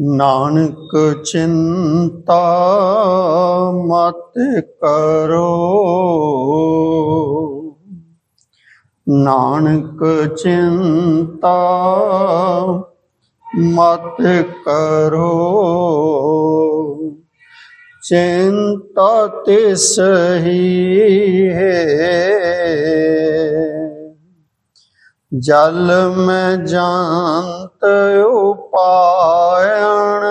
ਨਾਨਕ ਚਿੰਤਾ ਮਤ ਕਰੋ। ਨਾਨਕ ਚਿੰਤਾ ਮਤ ਕਰੋ। ਚਿੰਤਾ ਤਿਸ ਹੀ ਹੈ। ਜਲ ਮੈਂ ਜਾਣਤ ਉਪਾਇਣ,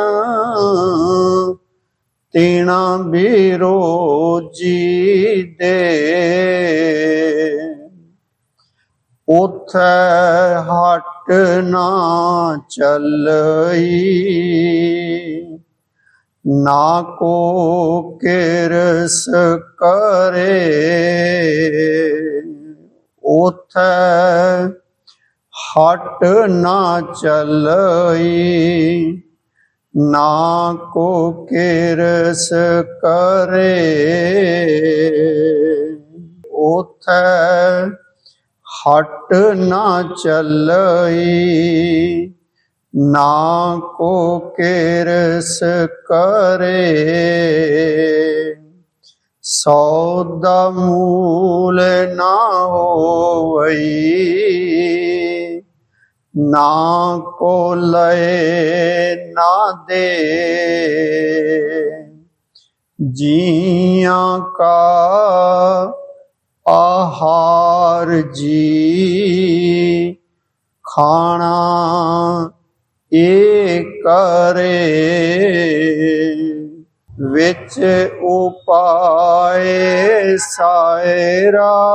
ਤੀਣਾ ਬੀਰੋ ਜੀ ਦੇ। ਉਥੈ ਹਟ ਨਾ ਚੱਲਈ, ਨਾ ਕੋ ਕਿਰਸ ਕਰੇ। ਉਥੈ ਹਟ ਨਾ ਚੱਲਈ, ਨਾ ਕੋ ਕਿਰਸ ਕਰੇ। ਉਥੈ ਹਟ ਨਾ ਚੱਲਈ, ਨਾ ਕੋ ਕਿਰਸ ਕਰੇ। ਸੌਦਾ ਮੂਲ ਨਾ ਹੋਵਈ ਨਾ ਕੋ ਲਏ ਨਾ ਦੇ। ਜੀਆਂ ਕਾ ਆਹਾਰ ਜੀ, ਖਾਣਾ ਏ ਕਰੇ। ਵਿੱਚ ਉਪਾਏ ਸਾਇਰਾ।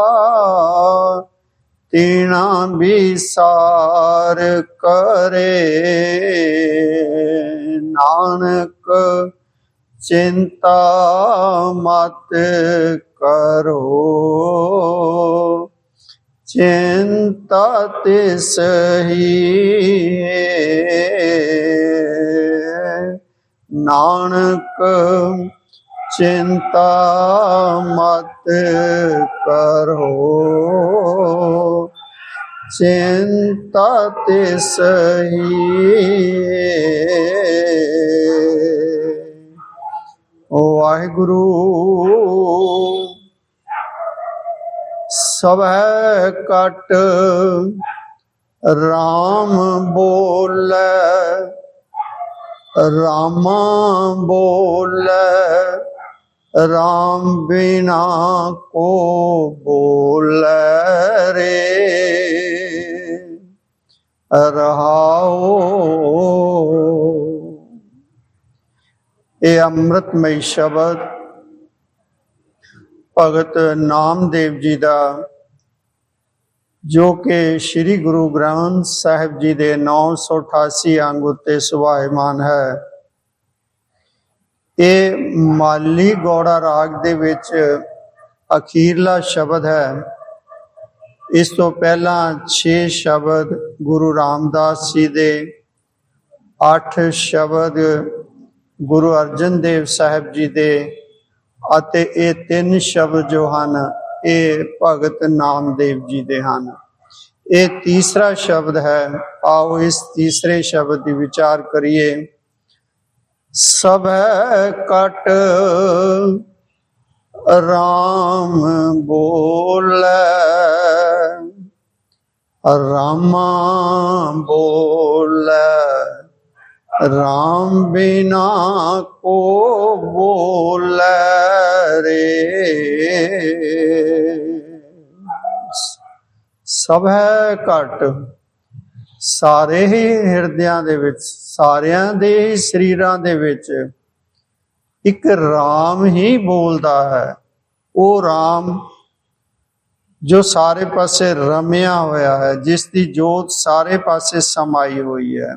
ਤੀਣਾ ਵਿਸਾਰ ਕਰੇ। ਨਾਨਕ ਚਿੰਤਾ ਮਤ ਕਰੋ। ਚਿੰਤਾ ਤਿਸ ਹੀ ਨਾਨਕ ਚਿੰਤਾ ਮਤ ਕਰੋ ਚਿੰਤਾ ਤਿਸ ਹੀ ਹੈ। ਵਾਹਿਗੁਰੂ ਸਭੈ ਕਟ RAM ਬੋਲੇ ਰਾਮਾ ਬੋਲੇ ਰਾਮ ਬਿਨਾ ਕੋ ਬੋਲੇ ਰੇ। ਰਹਾਓ ਇਹ ਅੰਮ੍ਰਿਤਮਈ ਸ਼ਬਦ ਭਗਤ ਨਾਮਦੇਵ ਜੀ ਦਾ, ਜੋ ਕਿ ਸ੍ਰੀ ਗੁਰੂ ਗ੍ਰੰਥ ਸਾਹਿਬ ਜੀ ਦੇ 988 ਅੰਗ ਉੱਤੇ ਸੁਭਾਇਮਾਨ ਹੈ। ਇਹ ਮਾਲੀ ਗੌੜਾ ਰਾਗ ਦੇ ਵਿੱਚ ਅਖੀਰਲਾ ਸ਼ਬਦ ਹੈ। ਇਸ ਤੋਂ ਪਹਿਲਾਂ 6 ਸ਼ਬਦ ਗੁਰੂ ਰਾਮਦਾਸ ਜੀ ਦੇ 8 ਸ਼ਬਦ ਗੁਰੂ ਅਰਜਨ ਦੇਵ ਸਾਹਿਬ ਜੀ ਦੇ ਅਤੇ ਇਹ ਤਿੰਨ ਸ਼ਬਦ ਜੋ ਹਨ, ਇਹ ਭਗਤ ਨਾਮਦੇਵ ਜੀ ਦੇ ਹਨ। ਇਹ ਤੀਸਰਾ ਸ਼ਬਦ ਹੈ। ਆਓ ਇਸ ਤੀਸਰੇ ਸ਼ਬਦ ਦੀ ਵਿਚਾਰ ਕਰੀਏ। ਸਭੈ ਕਟ ਰਾਮ ਬੋਲੇ। ਰਾਮਾ ਬੋਲੇ ਰਾਮ ਬਿਨਾ ਕੋ ਬੋਲੇ ਰੇ। ਸਭ ਹੈ ਸਾਰੇ ਹੀ ਹਿਰਦਿਆਂ ਦੇ ਵਿੱਚ, ਸਾਰਿਆਂ ਦੇ ਹੀ ਸਰੀਰਾਂ ਦੇ ਵਿੱਚ ਇੱਕ RAM ਹੀ ਬੋਲਦਾ ਹੈ। ਉਹ RAM ਜੋ ਸਾਰੇ ਪਾਸੇ ਰਮਿਆ ਹੋਇਆ ਹੈ, ਜਿਸ ਦੀ ਜੋਤ ਸਾਰੇ ਪਾਸੇ ਸਮਾਈ ਹੋਈ ਹੈ।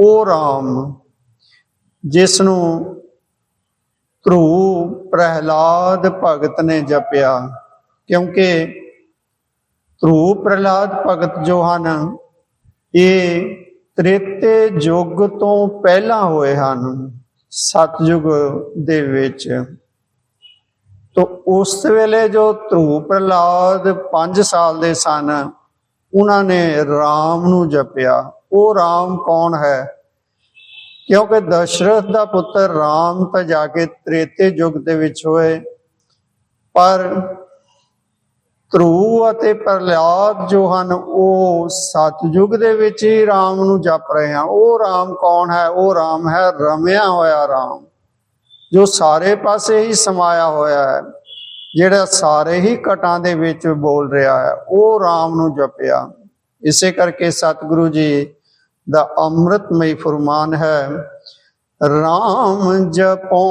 ਉਹ ਰਾਮ ਜਿਸ ਨੂੰ ਧਰੂ ਪ੍ਰਹਿਲਾਦ ਭਗਤ ਨੇ ਜਪਿਆ, ਕਿਉਂਕਿ ਧਰੂ ਪ੍ਰਹਿਲਾਦ ਭਗਤ ਜੋ ਹਨ ਇਹ ਤ੍ਰੇਤੇ ਯੁੱਗ ਤੋਂ ਪਹਿਲਾਂ ਹੋਏ ਹਨ, ਸਤਜੁਗ ਦੇ ਵਿੱਚ। ਤੋ ਉਸ ਵੇਲੇ ਜੋ ਧਰੂ ਪ੍ਰਹਿਲਾਦ 5 ਸਾਲ ਦੇ ਸਨ, ਉਹਨਾਂ ਨੇ RAM ਨੂੰ ਜਪਿਆ। ਉਹ RAM ਕੌਣ ਹੈ? ਕਿਉਂਕਿ ਦਸ਼ਰਥ ਦਾ ਪੁੱਤਰ ਰਾਮ ਤਾਂ ਜਾ ਕੇ ਤ੍ਰੇਤੇ ਯੁੱਗ ਦੇ ਵਿੱਚ ਹੋਏ, ਪਰ ਧਰੂ ਅਤੇ ਪ੍ਰਹਲਾਦ ਜੋ ਹਨ, ਉਹ ਸਤਯੁਗ ਦੇ ਵਿੱਚ ਹੀ ਰਾਮ ਨੂੰ ਜਪ ਰਹੇ ਹਨ। ਉਹ ਰਾਮ ਕੌਣ ਹੈ? ਉਹ ਰਾਮ ਹੈ ਰਮਿਆ ਹੋਇਆ ਰਾਮ, ਜੋ ਸਾਰੇ ਪਾਸੇ ਹੀ ਸਮਾਇਆ ਹੋਇਆ ਹੈ। ਜਿਹੜਾ ਸਾਰੇ ਹੀ ਕਟਾਂ ਦੇ ਵਿੱਚ ਬੋਲ ਰਿਹਾ ਹੈ, ਉਹ ਰਾਮ ਨੂੰ ਜਪਿਆ। ਇਸੇ ਕਰਕੇ ਸਤਿਗੁਰੂ ਜੀ ਦਾ ਅੰਮ੍ਰਿਤਮਈ ਫਰਮਾਨ ਹੈ, ਰਾਮ ਜਪੋ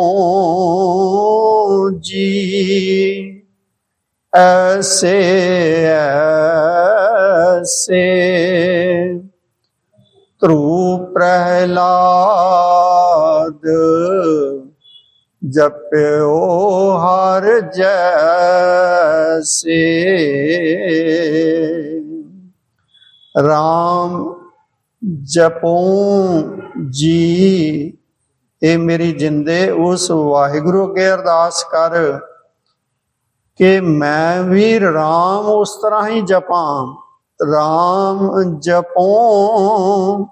ਜੀ। ਐਸੇ ਐਸੇ ਧਰੂ ਪ੍ਰਹਿਲਾਦ, ਜਪਿਓ ਹਰ ਜੈਸੇ। ਰਾਮ ਜਪੋ ਜੀ, ਇਹ ਮੇਰੀ ਜਿੰਦੇ, ਉਸ ਵਾਹਿਗੁਰੂ ਕੇ ਅਰਦਾਸ ਕਰ। ਕਿ ਮੈਂ ਵੀ ਰਾਮ ਉਸ ਤਰ੍ਹਾਂ ਹੀ ਜਪਾਂ, ਰਾਮ ਜਪੋਂ।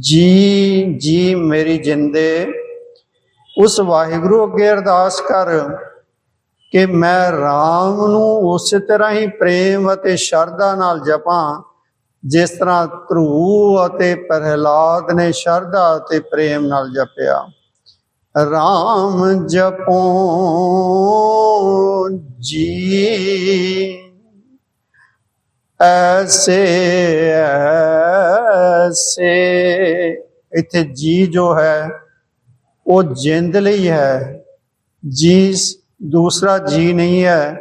ਜੀ ਜੀ ਮੇਰੀ ਜਿੰਦੇ, ਉਸ ਵਾਹਿਗੁਰੂ ਅੱਗੇ ਅਰਦਾਸ ਕਰ ਕਿ ਮੈਂ ਰਾਮ ਨੂੰ ਉਸੇ ਤਰ੍ਹਾਂ ਹੀ ਪ੍ਰੇਮ ਅਤੇ ਸ਼ਰਧਾ ਨਾਲ ਜਪਾਂ, ਜਿਸ ਤਰ੍ਹਾਂ ਧਰੂ ਅਤੇ ਪ੍ਰਹਿਲਾਦ ਨੇ ਸ਼ਰਧਾ ਅਤੇ ਪ੍ਰੇਮ ਨਾਲ ਜਪਿਆ। ਰਾਮ ਜਪੋਂ। ਜੀ। ਐਸੇ ਐਸੇ। ਇੱਥੇ ਜੀ ਜੋ ਹੈ, ਉਹ ਜਿੰਦ ਲਈ ਹੈ। ਜੀ ਦੂਸਰਾ ਜੀ ਨਹੀਂ ਹੈ।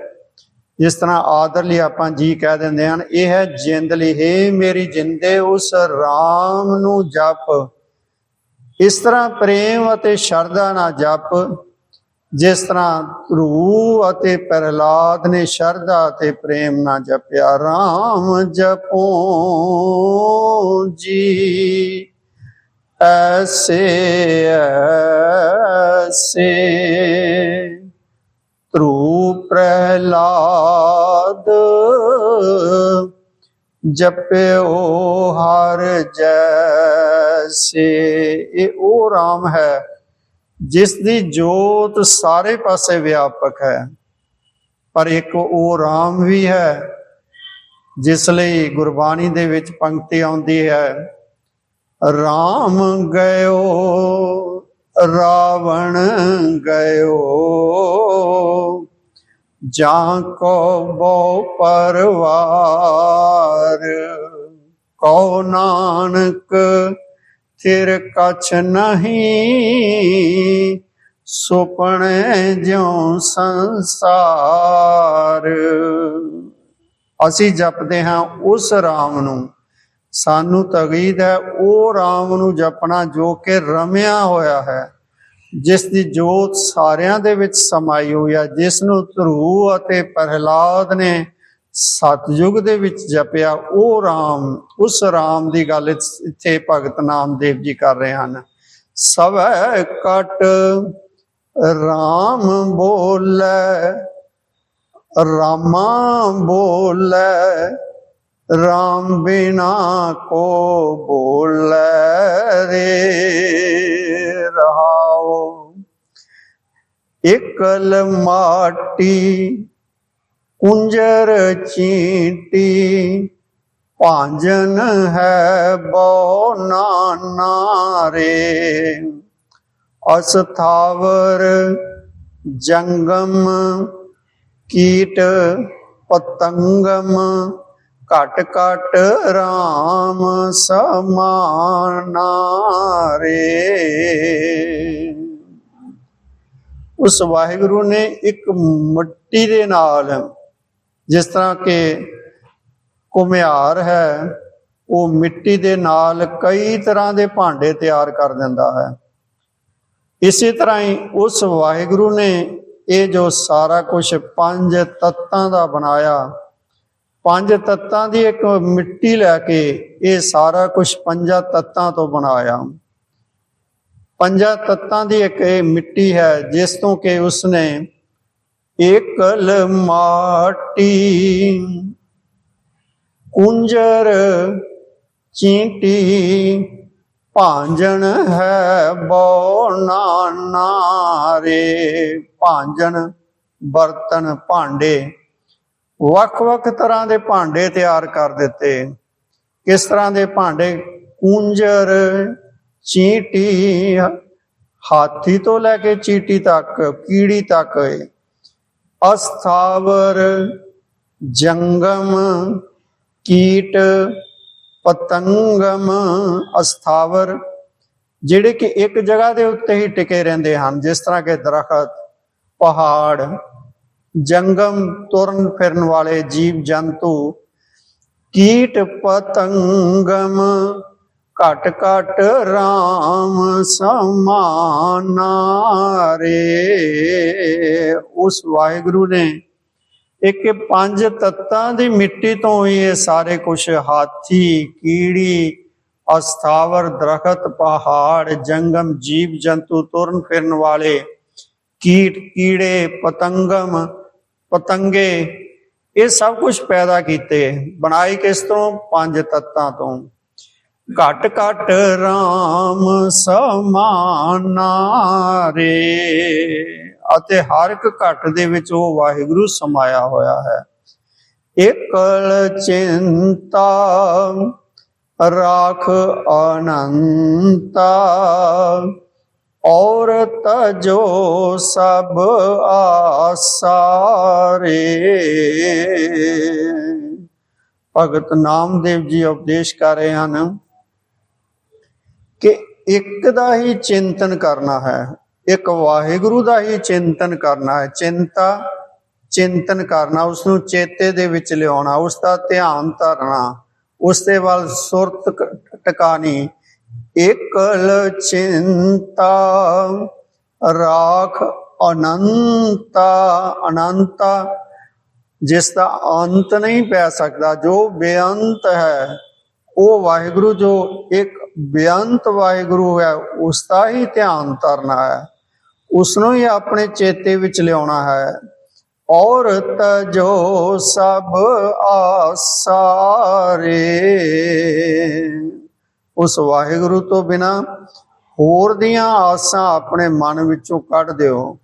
ਜਿਸ ਤਰ੍ਹਾਂ ਆਦਰ ਲਈ ਆਪਾਂ ਜੀ ਕਹਿ ਦਿੰਦੇ ਹਨ, ਇਹ ਹੈ ਜਿੰਦ ਲਈ। ਹੈ ਮੇਰੀ ਜਿੰਦੇ, ਉਸ ਰਾਮ ਨੂੰ ਜਪ। ਇਸ ਤਰ੍ਹਾਂ ਪ੍ਰੇਮ ਅਤੇ ਸ਼ਰਧਾ ਨਾਲ ਜਪ। ਜਿਸ ਤਰ੍ਹਾਂ ਧਰੂ ਅਤੇ ਪ੍ਰਹਲਾਦ ਨੇ ਸ਼ਰਧਾ ਤੇ ਪ੍ਰੇਮ ਨਾਲ ਜਪਿਆ, ਰਾਮ ਜਪੋ ਜੀ, ਐਸੇ ਐਸੇ। ਧਰੂ ਪ੍ਰਹਿਲਾਦ, ਜਪਿਓ ਹਰ ਜੈਸੇ। ਇਹ ਉਹ ਰਾਮ ਹੈ ਜਿਸ ਦੀ ਜੋਤ ਸਾਰੇ ਪਾਸੇ ਵਿਆਪਕ ਹੈ, ਪਰ ਇੱਕ ਉਹ ਰਾਮ ਵੀ ਹੈ, ਜਿਸ ਲਈ ਗੁਰਬਾਣੀ ਦੇ ਵਿੱਚ ਪੰਕਤੀ ਆਉਂਦੀ ਹੈ, ਰਾਮ ਗਇਓ, ਰਾਵਣ ਗਇਓ, ਜਾਂ ਕੋ ਬੋ ਪਰਵਾਰ ਕੋ ਨਾਨਕ ਥਿਰ ਕਛ ਨਹੀਂ, ਸੁਪਨੇ ਜਿਉ ਸੰਸਾਰ। ਅਸੀਂ ਜਪਦੇ ਹਾਂ ਉਸ ਰਾਮ ਨੂੰ। ਸਾਨੂੰ ਤਗੀਦ ਹੈ, ਉਹ ਰਾਮ ਨੂੰ ਜਪਣਾ ਜੋ ਕਿ ਰਮਿਆ ਹੋਇਆ ਹੈ। ਜਿਸ ਦੀ ਜੋਤ ਸਾਰਿਆਂ ਦੇ ਵਿੱਚ ਸਮਾਈ ਹੋਈ ਹੈ, ਜਿਸ ਨੂੰ ਧਰੂ ਅਤੇ ਪ੍ਰਹਲਾਦ ਨੇ ਸਤਯੁਗ ਦੇ ਵਿੱਚ ਜਪਿਆ, ਉਹ ਰਾਮ, ਉਸ ਰਾਮ ਦੀ ਗੱਲ ਇੱਥੇ ਭਗਤ ਨਾਮਦੇਵ ਜੀ ਕਰ ਰਹੇ ਹਨ। ਸਵੈ ਕਟ ਰਾਮ ਬੋਲੇ, ਰਾਮਾ ਬੋਲੇ, ਰਾਮ ਬਿਨਾ ਕੋ ਬੋਲੇ ਰੇ ਰਹਾਓ। ਇਕਲ ਮਾਟੀ ਕੁੰਜਰ ਚੀਂਟੀ, ਭਾਂਜਨ ਹੈ ਬੋ ਨਾਨਾ ਰੇ। ਅਸਥਾਵਰ ਜੰਗਮ, ਕੀਟ ਪਤੰਗਮ, ਘਟ ਘਟ RAM ਸਮਾਨਾ ਰੇ। ਉਸ ਵਾਹਿਗੁਰੂ ਨੇ ਇੱਕ ਮਿੱਟੀ ਦੇ ਨਾਲ ਜਿਸ ਤਰ੍ਹਾਂ ਕਿ ਕੁਮਿਆਰ ਹੈ, ਉਹ ਮਿੱਟੀ ਦੇ ਨਾਲ ਕਈ ਤਰ੍ਹਾਂ ਦੇ ਭਾਂਡੇ ਤਿਆਰ ਕਰ ਦਿੰਦਾ ਹੈ। ਇਸੇ ਤਰ੍ਹਾਂ ਹੀ ਉਸ ਵਾਹਿਗੁਰੂ ਨੇ ਇਹ ਜੋ ਸਾਰਾ ਕੁਝ ਪੰਜ ਤੱਤਾਂ ਦਾ ਬਣਾਇਆ, ਪੰਜ ਤੱਤਾਂ ਦੀ ਇੱਕ ਮਿੱਟੀ ਲੈ ਕੇ ਇਹ ਸਾਰਾ ਕੁਝ ਪੰਜਾਂ ਤੱਤਾਂ ਤੋਂ ਬਣਾਇਆ। ਪੰਜਾਂ ਤੱਤਾਂ ਦੀ ਇੱਕ ਇਹ ਮਿੱਟੀ ਹੈ, ਜਿਸ ਤੋਂ ਕਿ ਉਸਨੇ ਇਕਲ ਮਾਟੀ। ਕੁੰਜਰ ਚੀਂਟੀ ਭਾਂਜਣ ਹੈ ਬੋ ਨਾਰੇ ਭਾਂਜਨ ਬਰਤਨ, ਭਾਂਡੇ ਵੱਖ-ਵੱਖ ਤਰ੍ਹਾਂ ਦੇ ਭਾਂਡੇ ਤਿਆਰ ਕਰ ਦਿੱਤੇ। ਕਿਸ ਤਰ੍ਹਾਂ ਦੇ ਭਾਂਡੇ? ਕੁੰਜਰ ਚੀਟੀ, ਹਾਥੀ ਤੋਂ ਲੈ ਕੇ ਚੀਟੀ ਤੱਕ, ਕੀੜੀ ਤੱਕ ਅਸਥਾਵਰ ਜੰਗਮ ਕੀਟ ਪਤੰਗਮ ਅਸਥਾਵਰ, ਜਿਹੜੇ ਕਿ ਇੱਕ ਜਗ੍ਹਾ ਦੇ ਉੱਤੇ ਹੀ ਟਿਕੇ ਰਹਿੰਦੇ ਹਨ, ਜਿਸ ਤਰ੍ਹਾਂ ਕਿ ਦਰਖਤ, ਪਹਾੜ, ਜੰਗਮ ਤੁਰਨ ਫਿਰਨ ਵਾਲੇ ਜੀਵ ਜੰਤੂ ਕੀਟ ਪਤੰਗਮ ਘਟ ਘਟ RAM ਸਮਾਨਾਰੇ ਉਸ ਵਾਹਿਗੁਰੂ ਨੇ ਇੱਕ ਪੰਜ ਤੱਤਾਂ ਦੀ ਮਿੱਟੀ ਤੋਂ ਹੀ ਇਹ ਸਾਰੇ ਕੁਝ ਹਾਥੀ, ਕੀੜੀ, ਅਸਥਾਵਰ, ਦਰਖਤ, ਪਹਾੜ, ਜੰਗਮ, ਜੀਵ ਜੰਤੂ, ਤੁਰਨ ਫਿਰਨ ਵਾਲੇ, ਕੀਟ, ਕੀੜੇ, ਪਤੰਗਮ, ਪਤੰਗੇ, ਇਹ ਸਭ ਕੁਝ ਪੈਦਾ ਕੀਤੇ। ਬਣਾਈ ਕਿਸ ਤੋਂ ਪੰਜ ਤੱਤਾਂ ਤੋਂ। ਘਟ ਘਟ RAM ਸਮਾਨਾਰੇ ਅਤੇ ਹਰ ਇੱਕ ਘਟ ਦੇ ਵਿੱਚ ਉਹ ਵਾਹਿਗੁਰੂ ਸਮਾਇਆ ਹੋਇਆ ਹੈ। ਇਕਲ ਚਿੰਤਾ, ਰਾਖ ਅਨੰਤਾ ਔਰ ਤਜੋ ਸਭ ਆਸਾਰੇ ਭਗਤ ਨਾਮਦੇਵ ਜੀ ਉਪਦੇਸ਼ ਕਰ ਰਹੇ ਹਨ ਕਿ ਇੱਕ ਦਾ ਹੀ ਚਿੰਤਨ ਕਰਨਾ ਹੈ, ਇੱਕ ਵਾਹਿਗੁਰੂ ਦਾ ਹੀ ਚਿੰਤਨ ਕਰਨਾ ਹੈ। ਚਿੰਤਾ, ਚਿੰਤਨ ਕਰਨਾ ਉਸ ਨੂੰ ਚੇਤੇ ਦੇ ਵਿੱਚ ਲਿਆਉਣਾ, ਉਸ ਦਾ ਧਿਆਨ ਧਰਨਾ, ਉਸ ਦੇ ਵੱਲ ਸੁਰਤ ਟਿਕਾਣੀ। ਇਕਲ ਚਿੰਤਾ, ਰਾਖ ਅਨੰਤਾ ਅਨੰਤਾ, ਜਿਸ ਦਾ ਅੰਤ ਨਹੀਂ ਪੈ ਸਕਦਾ, ਜੋ ਬੇਅੰਤ ਹੈ, ਉਹ ਵਾਹਿਗੁਰੂ ਜੋ ਇੱਕ ਬੇਅੰਤ ਵਾਹਿਗੁਰੂ ਹੈ, ਉਸ ਦਾ ਹੀ ਧਿਆਨ ਧਰਨਾ ਹੈ ਉਸ ਨੂੰ ਹੀ ਆਪਣੇ ਚੇਤੇ ਵਿੱਚ ਲਿਆਉਣਾ ਹੈ। ਔਰ ਤਜੋ ਸਭ ਆਸਾਰੇ। ਉਸ ਵਾਹਿਗੁਰੂ ਤੋਂ ਬਿਨਾ ਹੋਰ ਦੀਆਂ ਆਸਾਂ ਆਪਣੇ ਮਨ ਵਿੱਚੋਂ ਕੱਢ ਦਿਓ।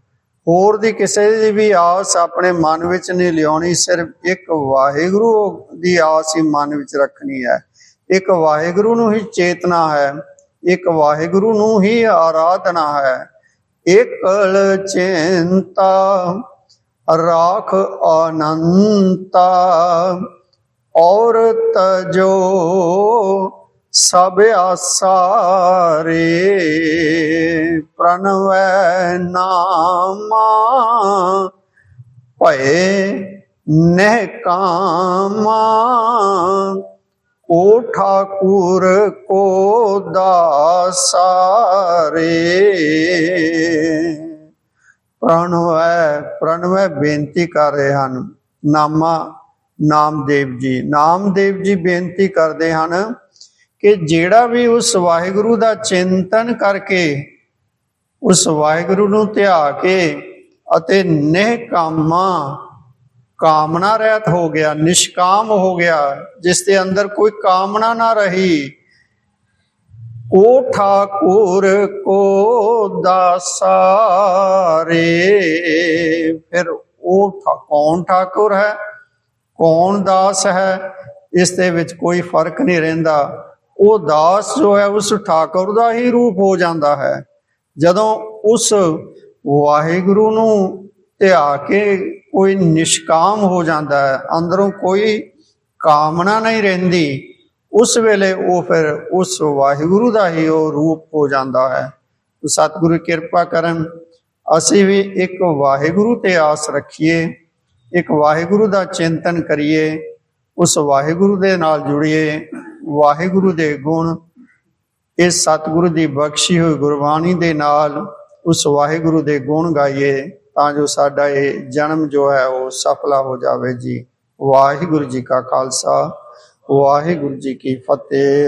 ਹੋਰ ਦੀ ਕਿਸੇ ਦੀ ਵੀ ਆਸ ਆਪਣੇ ਮਨ ਵਿੱਚ ਨਹੀਂ ਲਿਆਉਣੀ, ਸਿਰਫ ਇੱਕ ਵਾਹਿਗੁਰੂ ਦੀ ਆਸ ਹੀ ਮਨ ਵਿੱਚ ਰੱਖਣੀ ਹੈ। ਇੱਕ ਵਾਹਿਗੁਰੂ ਨੂੰ ਹੀ ਚੇਤਨਾ ਹੈ, ਇੱਕ ਵਾਹਿਗੁਰੂ ਨੂੰ ਹੀ ਆਰਾਧਨਾ ਹੈ। ਇਕਲ ਚਿੰਤਾ, ਰਾਖ ਅਨੰਤਾ ਔਰ ਤਜੋ ਸਭ ਆਸਾਰੇ, ਪ੍ਰਣਵੈ ਨਾਮਾ, ਭਏ ਨਹਿ ਕਾਮਾ। ਓ ਠਾਕੁਰ ਕੋ ਦਾਸਾਰੇ ਪ੍ਰਣਵੈ ਪ੍ਰਣਵੈ ਬੇਨਤੀ ਕਰ ਰਹੇ ਹਨ ਨਾਮਾ ਨਾਮਦੇਵ ਜੀ ਨਾਮਦੇਵ ਜੀ ਬੇਨਤੀ ਕਰਦੇ ਹਨ ਕਿ ਜਿਹੜਾ ਵੀ ਉਸ ਵਾਹਿਗੁਰੂ ਦਾ ਚਿੰਤਨ ਕਰਕੇ ਉਸ ਵਾਹਿਗੁਰੂ ਨੂੰ ਧਿਆ ਕੇ ਅਤੇ ਨਿਹਕਾਮਾ ਕਾਮਨਾ ਰਹਿਤ ਹੋ ਗਿਆ, ਨਿਸ਼ਕਾਮ ਹੋ ਗਿਆ, ਜਿਸ ਦੇ ਅੰਦਰ ਕੋਈ ਕਾਮਨਾ ਨਾ ਰਹੀ। ਉਹ ਠਾਕੁਰ ਕੋ ਦਾਸਾਰੇ ਫਿਰ ਉਹ ਕੌਣ ਠਾਕੁਰ ਹੈ? ਕੌਣ ਦਾਸ ਹੈ? ਇਸ ਦੇ ਵਿੱਚ ਕੋਈ ਫ਼ਰਕ ਨਹੀਂ ਰਹਿੰਦਾ। ਉਹ ਦਾਸ ਜੋ ਹੈ, ਉਸ ਠਾਕੁਰ ਦਾ ਹੀ ਰੂਪ ਹੋ ਜਾਂਦਾ ਹੈ। ਜਦੋਂ ਉਸ ਵਾਹਿਗੁਰੂ ਨੂੰ ਧਿਆ ਕੇ ਕੋਈ ਨਿਸ਼ਕਾਮ ਹੋ ਜਾਂਦਾ ਹੈ, ਅੰਦਰੋਂ ਕੋਈ ਕਾਮਨਾ ਨਹੀਂ ਰਹਿੰਦੀ, ਉਸ ਵੇਲੇ ਉਹ ਫਿਰ ਉਸ ਵਾਹਿਗੁਰੂ ਦਾ ਹੀ ਉਹ ਰੂਪ ਹੋ ਜਾਂਦਾ ਹੈ। ਸਤਿਗੁਰੂ ਕਿਰਪਾ ਕਰਨ ਅਸੀਂ ਵੀ ਇੱਕ ਵਾਹਿਗੁਰੂ ਤੇ ਆਸ ਰੱਖੀਏ, ਇੱਕ ਵਾਹਿਗੁਰੂ ਦਾ ਚਿੰਤਨ ਕਰੀਏ, ਉਸ ਵਾਹਿਗੁਰੂ ਦੇ ਨਾਲ ਜੁੜੀਏ, ਵਾਹਿਗੁਰੂ ਦੇ ਗੁਣ, ਇਸ ਸਤਿਗੁਰੂ ਦੀ ਬਖਸ਼ੀ ਹੋਈ ਗੁਰਬਾਣੀ ਦੇ ਨਾਲ ਉਸ ਵਾਹਿਗੁਰੂ ਦੇ ਗੁਣ ਗਾਈਏ। ਤਾਂ ਜੋ ਸਾਡਾ ਇਹ ਜਨਮ ਜੋ ਹੈ ਉਹ ਸਫਲਾ ਹੋ ਜਾਵੇ ਜੀ। ਵਾਹਿਗੁਰੂ ਜੀ ਕਾ ਖਾਲਸਾ, ਵਾਹਿਗੁਰੂ ਜੀ ਕੀ ਫਤਿਹ।